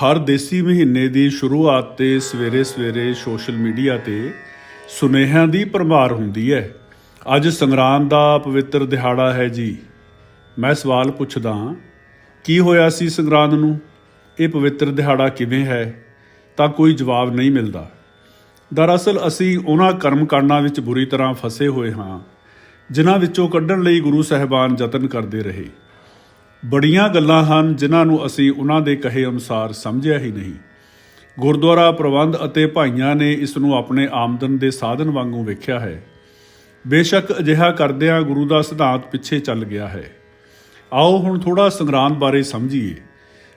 ਹਰ ਦੇਸੀ ਮਹੀਨੇ ਦੀ ਸ਼ੁਰੂਆਤ ਤੇ ਸਵੇਰੇ-ਸਵੇਰੇ ਸੋਸ਼ਲ ਮੀਡੀਆ ਤੇ ਸੁਨੇਹਿਆਂ ਦੀ ਭਰਮਾਰ ਹੁੰਦੀ ਹੈ। ਅੱਜ ਸੰਗਰਾਂਦ ਦਾ ਪਵਿੱਤਰ ਦਿਹਾੜਾ ਹੈ ਜੀ। ਮੈਂ ਸਵਾਲ ਪੁੱਛਦਾ ਕੀ ਹੋਇਆ ਸੀ ਸੰਗਰਾਂਦ ਨੂੰ? ਇਹ ਪਵਿੱਤਰ ਦਿਹਾੜਾ ਕਿਵੇਂ ਹੈ? ਤਾਂ ਕੋਈ ਜਵਾਬ ਨਹੀਂ ਮਿਲਦਾ। ਦਰਅਸਲ ਅਸੀਂ ਉਹਨਾਂ ਕਰਮ ਕਾਂਡਾਂ ਵਿੱਚ ਬੁਰੀ ਤਰ੍ਹਾਂ ਫਸੇ ਹੋਏ ਹਾਂ, ਜਿਨ੍ਹਾਂ ਵਿੱਚੋਂ ਕੱਢਣ ਲਈ ਗੁਰੂ ਸਾਹਿਬਾਨ ਯਤਨ ਕਰਦੇ ਰਹੇ। ਬੜੀਆਂ ਗੱਲਾਂ ਹਨ ਜਿਨ੍ਹਾਂ ਨੂੰ ਅਸੀਂ ਉਹਨਾਂ ਦੇ ਕਹੇ ਅਨੁਸਾਰ ਸਮਝਿਆ ਹੀ ਨਹੀਂ। ਗੁਰਦੁਆਰਾ ਪ੍ਰਬੰਧ ਅਤੇ ਭਾਈਆਂ ਨੇ ਇਸ ਨੂੰ ਆਪਣੇ ਆਮਦਨ ਦੇ ਸਾਧਨ ਵਾਂਗੂ ਵੇਖਿਆ ਹੈ। ਬੇਸ਼ੱਕ ਅਜਿਹਾ ਕਰਦਿਆਂ ਗੁਰੂ ਦਾ ਸਿਧਾਂਤ ਪਿੱਛੇ ਚੱਲ ਗਿਆ ਹੈ। ਆਓ ਹੁਣ ਥੋੜਾ ਸੰਗਰਾਂਦ ਬਾਰੇ ਸਮਝੀਏ।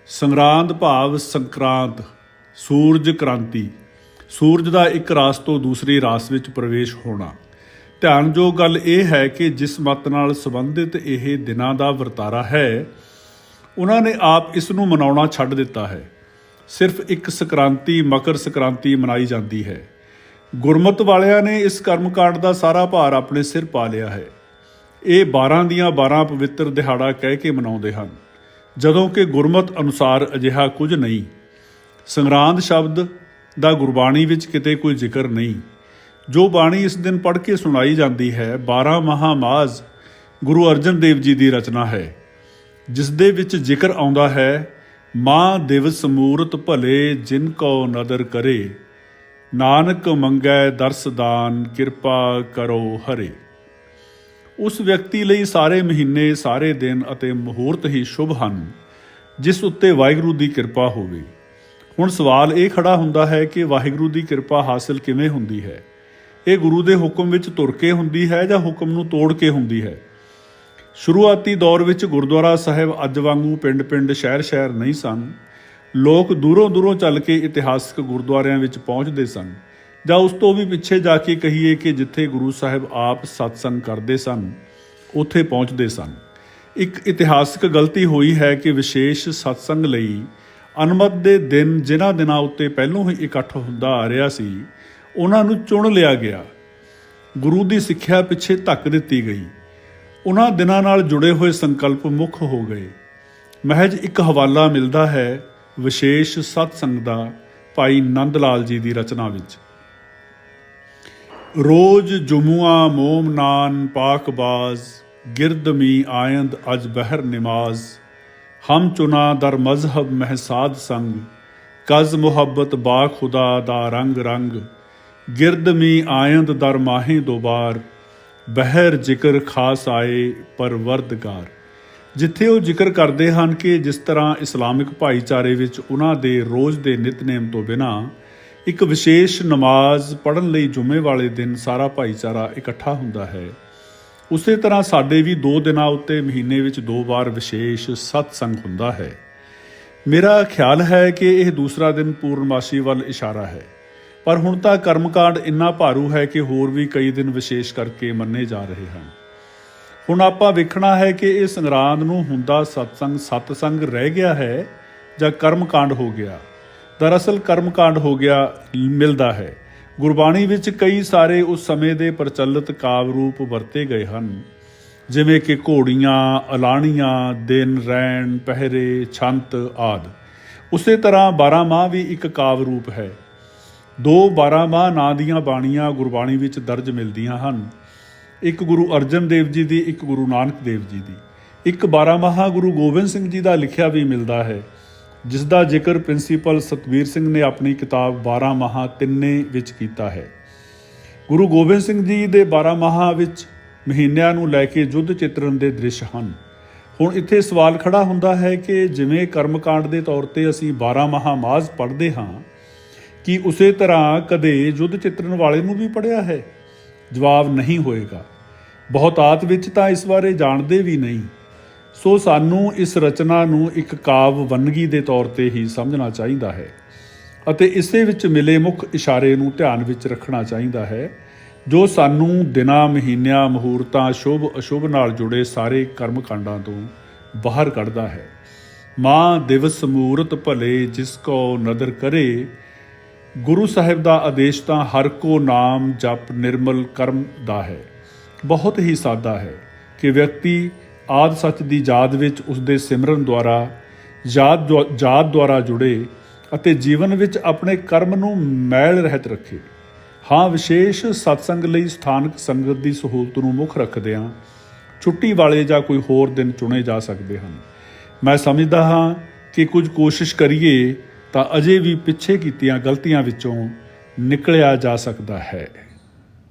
ਸੰਗਰਾਂਦ ਭਾਵ ਸੰਕਰਾਂਤ, ਸੂਰਜ ਕ੍ਰਾਂਤੀ। ਸੂਰਜ ਦਾ ਇੱਕ ਰਾਸ ਤੋਂ ਦੂਸਰੀ ਰਾਸ ਵਿੱਚ ਪ੍ਰਵੇਸ਼ ਹੋਣਾ। ਧਿਆਨਯੋਗ ਗੱਲ ਇਹ ਹੈ ਕਿ ਜਿਸ ਮਤ ਨਾਲ ਸੰਬੰਧਿਤ ਇਹ ਦਿਨਾਂ ਦਾ ਵਰਤਾਰਾ ਹੈ, ਉਹਨਾਂ ਨੇ ਆਪ ਇਸ ਨੂੰ ਮਨਾਉਣਾ ਛੱਡ ਦਿੱਤਾ ਹੈ। ਸਿਰਫ ਇੱਕ ਸੰਕ੍ਰਾਂਤੀ, ਮਕਰ ਸੰਕ੍ਰਾਂਤੀ ਮਨਾਈ ਜਾਂਦੀ ਹੈ। ਗੁਰਮਤ ਵਾਲਿਆਂ ਨੇ ਇਸ ਕਰਮਕਾਂਡ ਦਾ ਸਾਰਾ ਭਾਰ ਆਪਣੇ ਸਿਰ ਪਾ ਲਿਆ ਹੈ। ਇਹ 12 ਦੀਆਂ 12 ਪਵਿੱਤਰ ਦਿਹਾੜਾ ਕਹਿ ਕੇ ਮਨਾਉਂਦੇ ਹਨ। ਜਦੋਂ ਕਿ ਗੁਰਮਤ ਅਨੁਸਾਰ ਅਜਿਹਾ ਕੁਝ ਨਹੀਂ। ਸੰਗਰਾਂਦ ਸ਼ਬਦ ਦਾ ਗੁਰਬਾਣੀ ਵਿੱਚ ਕਿਤੇ ਕੋਈ ਜ਼ਿਕਰ ਨਹੀਂ। ਜੋ ਬਾਣੀ ਇਸ ਦਿਨ ਪੜ੍ਹ ਕੇ ਸੁਣਾਈ ਜਾਂਦੀ ਹੈ 12 ਮਹਾਮਾਜ਼ ਗੁਰੂ ਅਰਜਨ ਦੇਵ ਜੀ ਦੀ ਰਚਨਾ ਹੈ। ਜਿਸ ਦੇ ਵਿੱਚ ਜ਼ਿਕਰ ਆਉਂਦਾ ਹੈ, ਮਾਂ ਦਿਵਸ ਮੂਰਤ ਭਲੇ ਜਿਨ ਕੋ ਨਦਰ ਕਰੇ, ਨਾਨਕ ਮੰਗੈ ਦਰਸਦਾਨ ਕਿਰਪਾ ਕਰੋ ਹਰੇ। ਉਸ ਵਿਅਕਤੀ ਲਈ ਸਾਰੇ ਮਹੀਨੇ, ਸਾਰੇ ਦਿਨ ਅਤੇ ਮੁਹੂਰਤ ਹੀ ਸ਼ੁਭ ਹਨ, ਜਿਸ ਉੱਤੇ ਵਾਹਿਗੁਰੂ ਦੀ ਕਿਰਪਾ ਹੋਵੇ। ਹੁਣ ਸਵਾਲ ਇਹ ਖੜਾ ਹੁੰਦਾ ਹੈ ਕਿ ਵਾਹਿਗੁਰੂ ਦੀ ਕਿਰਪਾ ਹਾਸਲ ਕਿਵੇਂ ਹੁੰਦੀ ਹੈ? ਇਹ ਗੁਰੂ ਦੇ ਹੁਕਮ ਵਿੱਚ ਤੁਰ ਕੇ ਹੁੰਦੀ ਹੈ ਜਾਂ ਹੁਕਮ ਨੂੰ ਤੋੜ ਕੇ ਹੁੰਦੀ ਹੈ? ਸ਼ੁਰੂਆਤੀ ਦੌਰ ਵਿੱਚ ਗੁਰਦੁਆਰਾ ਸਾਹਿਬ ਅੱਜ ਵਾਂਗੂ ਪਿੰਡ-ਪਿੰਡ, ਸ਼ਹਿਰ-ਸ਼ਹਿਰ ਨਹੀਂ ਸਨ। ਲੋਕ ਦੂਰੋਂ-ਦੂਰੋਂ ਚੱਲ ਕੇ ਇਤਿਹਾਸਕ ਗੁਰਦੁਆਰਿਆਂ ਵਿੱਚ ਪਹੁੰਚਦੇ ਸਨ। ਜਾਂ ਉਸ ਤੋਂ ਵੀ ਪਿੱਛੇ ਜਾ ਕੇ ਕਹੀਏ ਕਿ ਜਿੱਥੇ ਗੁਰੂ ਸਾਹਿਬ ਆਪ ਸਤਸੰਗ ਕਰਦੇ ਸਨ, ਉੱਥੇ ਪਹੁੰਚਦੇ ਸਨ। ਇੱਕ ਇਤਿਹਾਸਕ ਗਲਤੀ ਹੋਈ ਹੈ ਕਿ ਵਿਸ਼ੇਸ਼ ਸਤਸੰਗ ਲਈ ਅਨਮਤ ਦੇ ਦਿਨ ਜਿਨ੍ਹਾਂ ਦਿਨਾਂ ਉੱਤੇ ਪਹਿਲੋਂ ਹੀ ਇਕੱਠ ਹੁੰਦਾ ਆ ਰਿਹਾ ਸੀ ਉਹਨਾਂ ਨੂੰ ਚੁਣ ਲਿਆ ਗਿਆ। ਗੁਰੂ ਦੀ ਸਿੱਖਿਆ ਪਿੱਛੇ ਧੱਕ ਦਿੱਤੀ ਗਈ। ਉਹਨਾਂ ਦਿਨਾਂ ਨਾਲ ਜੁੜੇ ਹੋਏ ਸੰਕਲਪ ਮੁੱਖ ਹੋ ਗਏ। ਮਹਿਜ ਇੱਕ ਹਵਾਲਾ ਮਿਲਦਾ ਹੈ ਵਿਸ਼ੇਸ਼ ਸਤਸੰਗ ਦਾ ਭਾਈ ਨੰਦ ਲਾਲ ਜੀ ਦੀ ਰਚਨਾ ਵਿੱਚ। ਰੋਜ਼ ਜੁਮੂਆ ਮੋਮ ਨਾਨ ਪਾਕ ਬਾਜ਼ ਆਇੰਦ ਅਜ ਬਹਿਰ ਨਿਮਾਜ਼। ਹਮ ਚੁਨਾ ਦਰ ਮਜ਼ਹਬ ਮਹਿਸਾਦ ਸੰਗ, ਕਜ਼ ਮੁਹੱਬਤ ਬਾ ਖੁਦਾ ਦਾ ਰੰਗ ਰੰਗ। ਗਿਰਦ ਮੀ ਆਇੰਦ ਦਰ ਮਾਹੇ ਦੋਬਾਰ, ਬਹਿਰ ਜ਼ਿਕਰ ਖਾਸ ਆਏ ਪਰਵਰਦਗਾਰ। ਜਿੱਥੇ ਉਹ ਜ਼ਿਕਰ ਕਰਦੇ ਹਨ ਕਿ ਜਿਸ ਤਰ੍ਹਾਂ ਇਸਲਾਮਿਕ ਭਾਈਚਾਰੇ ਵਿੱਚ ਉਹਨਾਂ ਦੇ ਰੋਜ਼ ਦੇ ਨਿਤਨੇਮ ਤੋਂ ਬਿਨਾ ਇੱਕ ਵਿਸ਼ੇਸ਼ ਨਮਾਜ਼ ਪੜ੍ਹਨ ਲਈ ਜੁਮੇ ਵਾਲੇ ਦਿਨ ਸਾਰਾ ਭਾਈਚਾਰਾ ਇਕੱਠਾ ਹੁੰਦਾ ਹੈ, ਉਸੇ ਤਰ੍ਹਾਂ ਸਾਡੇ ਵੀ ਦੋ ਦਿਨਾਂ ਉੱਤੇ ਮਹੀਨੇ ਵਿੱਚ ਦੋ ਵਾਰ ਵਿਸ਼ੇਸ਼ ਸਤਸੰਗ ਹੁੰਦਾ ਹੈ। ਮੇਰਾ ਖਿਆਲ ਹੈ ਕਿ ਇਹ ਦੂਸਰਾ ਦਿਨ ਪੂਰਨਮਾਸ਼ੀ ਵੱਲ ਇਸ਼ਾਰਾ ਹੈ। ਪਰ ਹੁਣ ਤਾਂ ਕਰਮਕਾਂਡ ਇੰਨਾ ਭਾਰੂ ਹੈ ਕਿ ਹੋਰ ਵੀ ਕਈ ਦਿਨ ਵਿਸ਼ੇਸ਼ ਕਰਕੇ ਮੰਨੇ ਜਾ ਰਹੇ ਹਨ। ਹੁਣ ਆਪਾਂ ਵੇਖਣਾ ਹੈ ਕਿ ਇਹ ਸੰਗਰਾਂਦ ਨੂੰ ਹੁੰਦਾ ਸਤਸੰਗ ਸਤਸੰਗ ਰਹਿ ਗਿਆ ਹੈ ਜਾਂ ਕਰਮਕਾਂਡ ਹੋ ਗਿਆ। ਦਰਅਸਲ ਕਰਮਕਾਂਡ ਹੋ ਗਿਆ, ਮਿਲਦਾ ਹੈ। ਗੁਰਬਾਣੀ ਵਿੱਚ ਕਈ ਸਾਰੇ ਉਸ ਸਮੇਂ ਦੇ ਪ੍ਰਚਲਿਤ ਕਾਵ ਰੂਪ ਵਰਤੇ ਗਏ ਹਨ। ਜਿਵੇਂ ਕਿ ਘੋੜੀਆਂ, ਅਲਾਣੀਆਂ, ਦਿਨ, ਰੈਣ, ਪਹਿਰੇ, ਛੰਤ ਆਦ। ਉਸੇ ਤਰ੍ਹਾਂ 12 ਮਾਹ ਵੀ ਇੱਕ ਕਾਵ ਰੂਪ ਹੈ। ਦੋ 12 ਮਾਹ ਨਾਂ ਦੀਆਂ ਬਾਣੀਆਂ ਗੁਰਬਾਣੀ ਵਿੱਚ ਦਰਜ ਮਿਲਦੀਆਂ ਹਨ। ਇੱਕ ਗੁਰੂ ਅਰਜਨ ਦੇਵ ਜੀ ਦੀ, ਇੱਕ ਗੁਰੂ ਨਾਨਕ ਦੇਵ ਜੀ ਦੀ। ਇੱਕ 12 ਮਾਹਾ ਗੁਰੂ ਗੋਬਿੰਦ ਸਿੰਘ ਜੀ ਦਾ ਲਿਖਿਆ ਵੀ ਮਿਲਦਾ ਹੈ ਜਿਸ ਦਾ ਜ਼ਿਕਰ ਪ੍ਰਿੰਸੀਪਲ ਸਤਵੀਰ ਸਿੰਘ ਨੇ ਆਪਣੀ ਕਿਤਾਬ 12 ਮਾਹਾ ਤਿੰਨੇ ਵਿੱਚ ਕੀਤਾ ਹੈ। ਗੁਰੂ ਗੋਬਿੰਦ ਸਿੰਘ ਜੀ ਦੇ 12 ਮਾਹਾ ਵਿੱਚ ਮਹੀਨਿਆਂ ਨੂੰ ਲੈ ਕੇ ਯੁੱਧ ਚਿੱਤਰਨ ਦੇ ਦ੍ਰਿਸ਼ ਹਨ। ਹੁਣ ਇੱਥੇ ਸਵਾਲ ਖੜਾ ਹੁੰਦਾ ਹੈ ਕਿ ਜਿਵੇਂ ਕਰਮਕਾਂਡ ਦੇ ਤੌਰ ਤੇ ਅਸੀਂ 12 ਮਾਹਾ ਮਾਜ਼ ਪੜ੍ਹਦੇ ਹਾਂ ਕਿ ਉਸੇ ਤਰ੍ਹਾਂ ਕਦੇ ਯੁੱਧ ਚਿੱਤਰਨ ਵਾਲੇ ਨੂੰ ਵੀ ਪੜਿਆ ਹੈ? ਜਵਾਬ ਨਹੀਂ ਹੋਏਗਾ। ਬਹੁਤਾਤ ਵਿੱਚ ਤਾਂ ਇਸ ਬਾਰੇ ਜਾਣਦੇ ਵੀ ਨਹੀਂ। ਸੋ ਸਾਨੂੰ ਇਸ ਰਚਨਾ ਨੂੰ ਇੱਕ ਕਾਵ ਵੰਨਗੀ ਦੇ ਤੌਰ ਤੇ ਹੀ ਸਮਝਣਾ ਚਾਹੀਦਾ ਹੈ ਅਤੇ ਇਸੇ ਵਿੱਚ ਮਿਲੇ ਮੁੱਖ ਇਸ਼ਾਰੇ ਨੂੰ ਧਿਆਨ ਵਿੱਚ ਰੱਖਣਾ ਚਾਹੀਦਾ ਹੈ, ਜੋ ਸਾਨੂੰ ਦਿਨਾਂ, ਮਹੀਨਿਆਂ, ਮੁਹੂਰਤਾਂ, ਸ਼ੁਭ, ਅਸ਼ੁਭ ਨਾਲ ਜੁੜੇ ਸਾਰੇ ਕਰਮ ਕਾਂਡਾਂ ਤੋਂ ਬਾਹਰ ਕੱਢਦਾ ਹੈ। ਮਾਂ ਦਿਵਸ ਮੂਰਤ ਭਲੇ ਜਿਸ ਕੋ ਨਦਰ ਕਰੇ ਗੁਰੂ ਸਾਹਿਬ ਦਾ ਆਦੇਸ਼ ਤਾਂ ਹਰ ਕੋ ਨਾਮ ਜਪ ਨਿਰਮਲ ਕਰਮ ਦਾ ਹੈ। ਬਹੁਤ ਹੀ ਸਾਦਾ ਹੈ ਕਿ ਵਿਅਕਤੀ ਆਦ ਸੱਚ ਦੀ ਯਾਦ ਵਿੱਚ ਉਸ ਦੇ ਸਿਮਰਨ ਦੁਆਰਾ, ਯਾਦ ਦੁਆ- ਯਾਦ ਦੁਆਰਾ ਜੁੜੇ ਅਤੇ ਜੀਵਨ ਵਿੱਚ ਆਪਣੇ ਕਰਮ ਨੂੰ ਮੈਲ ਰਹਿਤ ਰੱਖੇ। ਹਾਂ, ਵਿਸ਼ੇਸ਼ ਸਤਸੰਗ ਲਈ ਸਥਾਨਕ ਸੰਗਤ ਦੀ ਸਹੂਲਤ ਨੂੰ ਮੁੱਖ ਰੱਖਦਿਆਂ ਛੁੱਟੀ ਵਾਲੇ ਜਾਂ ਕੋਈ ਹੋਰ ਦਿਨ ਚੁਣੇ ਜਾ ਸਕਦੇ ਹਨ। ਮੈਂ ਸਮਝਦਾ ਹਾਂ ਕਿ ਕੁਝ ਕੋਸ਼ਿਸ਼ ਕਰੀਏ ਤਾਂ ਅਜੇ ਵੀ ਪਿੱਛੇ ਕੀਤੀਆਂ ਗਲਤੀਆਂ ਵਿੱਚੋਂ ਨਿਕਲਿਆ ਜਾ ਸਕਦਾ ਹੈ।